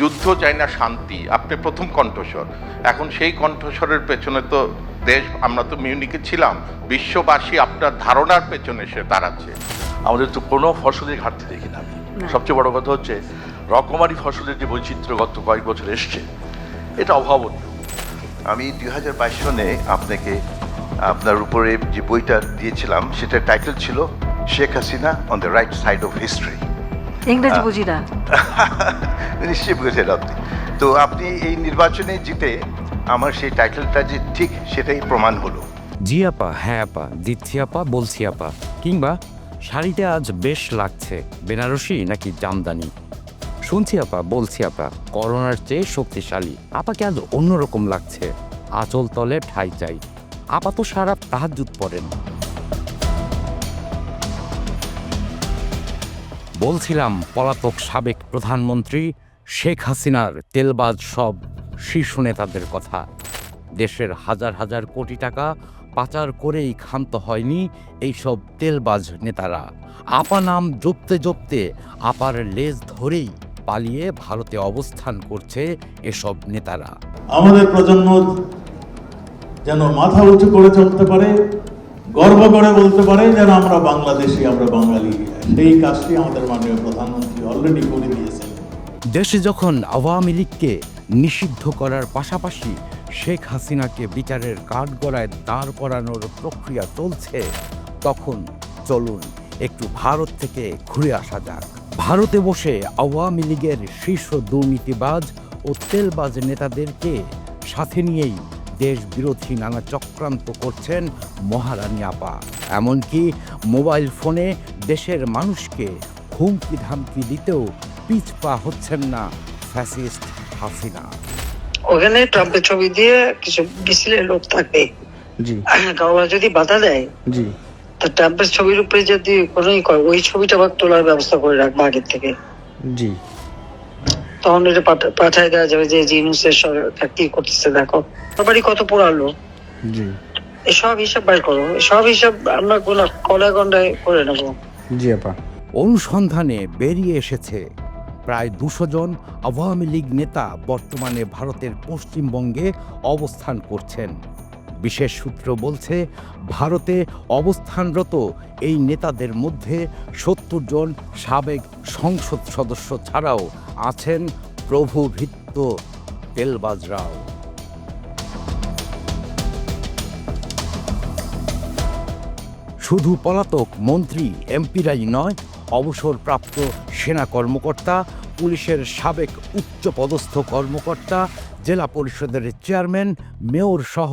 যুদ্ধ চাই না শান্তি। আপনি প্রথম কণ্ঠস্বর। এখন সেই কণ্ঠস্বরের পেছনে তো দেশ আমরা তো মিউনিকে ছিলাম। বিশ্ববাসী আপনার ধারণার পেছনে সে দাঁড়াচ্ছে। আমাদের তো কোনো ফসলের ঘাটতি দেখি না আমি। সবচেয়ে বড় কথা হচ্ছে রকমারি ফসলের যে বৈচিত্র্য গত কয়েক বছর এসছে এটা অভাবনীয়। আমি দুই হাজার বাইশ সনে আপনাকে আপনার উপরে যে বইটা দিয়েছিলাম সেটার টাইটেল ছিল Sheikh Hasina on the right side of history ইংরেজি বুঝি না। নিশ্চয়ই বুঝেছেন আপনি। তো আপনি এই নির্বাচনে জিতে আমার সেই টাইটেলটা যে ঠিক সেটাই প্রমাণ হলো। জি আপা হ্যাঁ আপা দিচ্ছি আপা বলছি আপা। কিংবা শাড়িতে আজ বেশ লাগছে বেনারসি নাকি জামদানি? শুনছি আপা বলছি আপা করোনার চেয়ে শক্তিশালী। আপাকে আজ অন্যরকম লাগছে? আচল তলে ঠাই চাই। আপা তো সারা তাহাজুত পড়েন। বলছিলাম পলাতক সাবেক প্রধানমন্ত্রী শেখ হাসিনার তেলবাজ সব শীর্ষ নেতাদের কথা। দেশের হাজার হাজার কোটি টাকা পাচার করেই ক্ষান্ত হয়নি এইসব তেলবাজ নেতারা। আপা নাম জপতে জপতে আপার লেজ ধরেই পালিয়ে ভারতে অবস্থান করছে এসব নেতারা। আমাদের প্রজন্ম যেন মাথা উঁচু করে চলতে পারে গর্ব করে বলতে পারে যেন আমরা বাংলাদেশি, আমরা বাঙালি। সেই কাজটি আমাদের মাননীয় প্রধানমন্ত্রী অলরেডি করে দিয়েছেন। দেশে যখন আওয়ামী লীগকে নিষিদ্ধ করার পাশাপাশি শেখ হাসিনাকে বিচারের কাঠগড়ায় দাঁড় করানোর প্রক্রিয়া চলছে, তখন চলুন একটু ভারত থেকে ঘুরে আসা যাক। ভারতে বসে আওয়ামী লীগের শীর্ষ দুর্নীতিবাজ ও তেলবাজ নেতাদেরকে সাথে নিয়েই দেশ বিরোধী নানা চক্রান্ত করছেন মহারানী আপা। এমনকি মোবাইল ফোনে দেশের মানুষকে হুমকি ধামকি দিতেও পিছপা হচ্ছেন না ফ্যাসিস্ট হাসিনা। ওখানে ট্রাম্পের ছবি দিয়ে কিছু মিছিলের লোক থাকবে জি। কারোরা যদি বাধা দেয় জি। তা ট্রাম্পের ছবির উপরে যদি কোনো ওই ছবিটা আবার তোলার ব্যবস্থা করে রাখব আগের থেকে। জি। তখন এটা পাঠায় দেওয়া যাবে যে জিনুসের সরকার কি করতেছে দেখো। সবারই কত পোড়ালো। জি। এসব হিসাব বাইর করো। সব হিসাব আমরা কোনো কলায় গন্ডায় করে নেব। জি আপা। অনুসন্ধানে বেরিয়ে এসেছে প্রায় দুশো জন আওয়ামী লীগ নেতা বর্তমানে ভারতের পশ্চিমবঙ্গে অবস্থান করছেন। বিশেষ সূত্র বলছে ভারতে অবস্থানরত এই নেতাদের মধ্যে সত্তর জন সাবেক সংসদ সদস্য ছাড়াও আছেন প্রভুভিত্ত তেলবাজরাও। শুধু পলাতক মন্ত্রী এমপিরাই নয়, অবসরপ্রাপ্ত সেনা কর্মকর্তা, পুলিশের সাবেক উচ্চপদস্থ কর্মকর্তা, জেলা পরিষদের চেয়ারম্যান, মেয়র সহ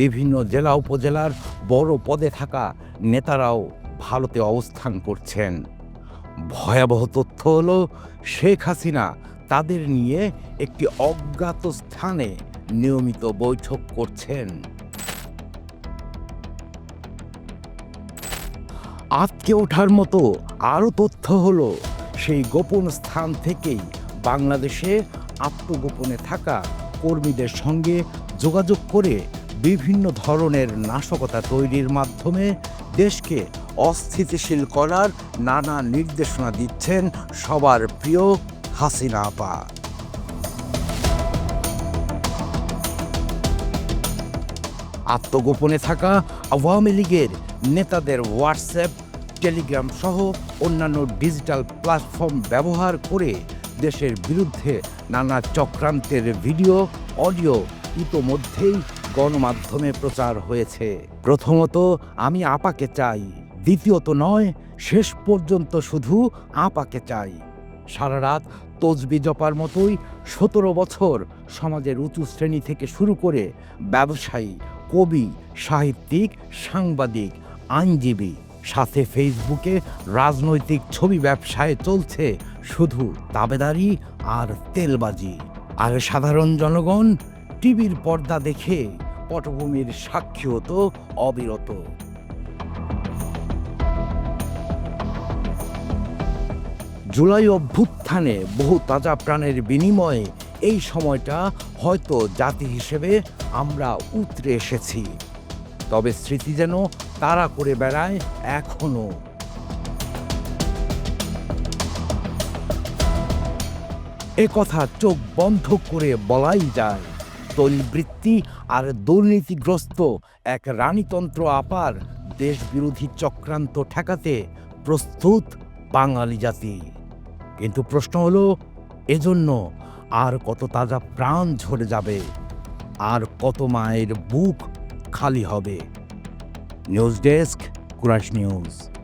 বিভিন্ন জেলা উপজেলার বড় পদে থাকা নেতারাও ভারতে অবস্থান করছেন। ভয়াবহ তথ্য হলো, শেখ হাসিনা তাদের নিয়ে একটি অজ্ঞাত স্থানে নিয়মিত বৈঠক করছেন। আটকে ওঠার মতো আরও তথ্য হলো, সেই গোপন স্থান থেকেই বাংলাদেশে আত্মগোপনে থাকা কর্মীদের সঙ্গে যোগাযোগ করে বিভিন্ন ধরনের নাশকতা তৈরির মাধ্যমে দেশকে অস্থিতিশীল করার নানা নির্দেশনা দিচ্ছেন সবার প্রিয় হাসিনা আপা। আত্মগোপনে থাকা আওয়ামী লীগের নেতাদের হোয়াটসঅ্যাপ, টেলিগ্রাম সহ অন্যান্য ডিজিটাল প্ল্যাটফর্ম ব্যবহার করে দেশের বিরুদ্ধে নানা চক্রান্তের ভিডিও, অডিও ইতোমধ্যেই গণমাধ্যমে প্রচার হয়েছে। প্রথমত আমি আপাকে চাই দ্বিতীয়ত নয়, শেষ পর্যন্ত শুধু আপাকে চাই। সারা রাত তসবি জপার মতোই সতেরো বছর সমাজের উঁচু শ্রেণি থেকে শুরু করে ব্যবসায়ী, কবি, সাহিত্যিক, সাংবাদিক, আইনজীবী, সাথে ফেসবুকে রাজনৈতিক ছবি ব্যবসায় চলছে শুধু দাবেদারি আর তেলবাজি। আর সাধারণ জনগণ টিভির পর্দা দেখে পটভূমির সাক্ষী হতো অবিরত। জুলাই অভ্যুত্থানে বহু তাজা প্রাণের বিনিময়ে এই সময়টা হয়তো জাতি হিসেবে আমরা উতরে এসেছি। তবে স্মৃতি যেন তারা করে বেড়ায় এখনও। এ কথা চোখ বন্ধ করে বলাই যায়। তৈলবৃত্তি আর দুর্নীতিগ্রস্ত এক রানীতন্ত্র আপার দেশবিরোধী চক্রান্ত ঠেকাতে প্রস্তুত বাঙালি জাতি। কিন্তু প্রশ্ন হলো, এজন্য আর কত তাজা প্রাণ ঝরে যাবে, আর কত মায়ের বুক খালি হবে। নিউজ ডেস্ক কুরাশ নিউজ।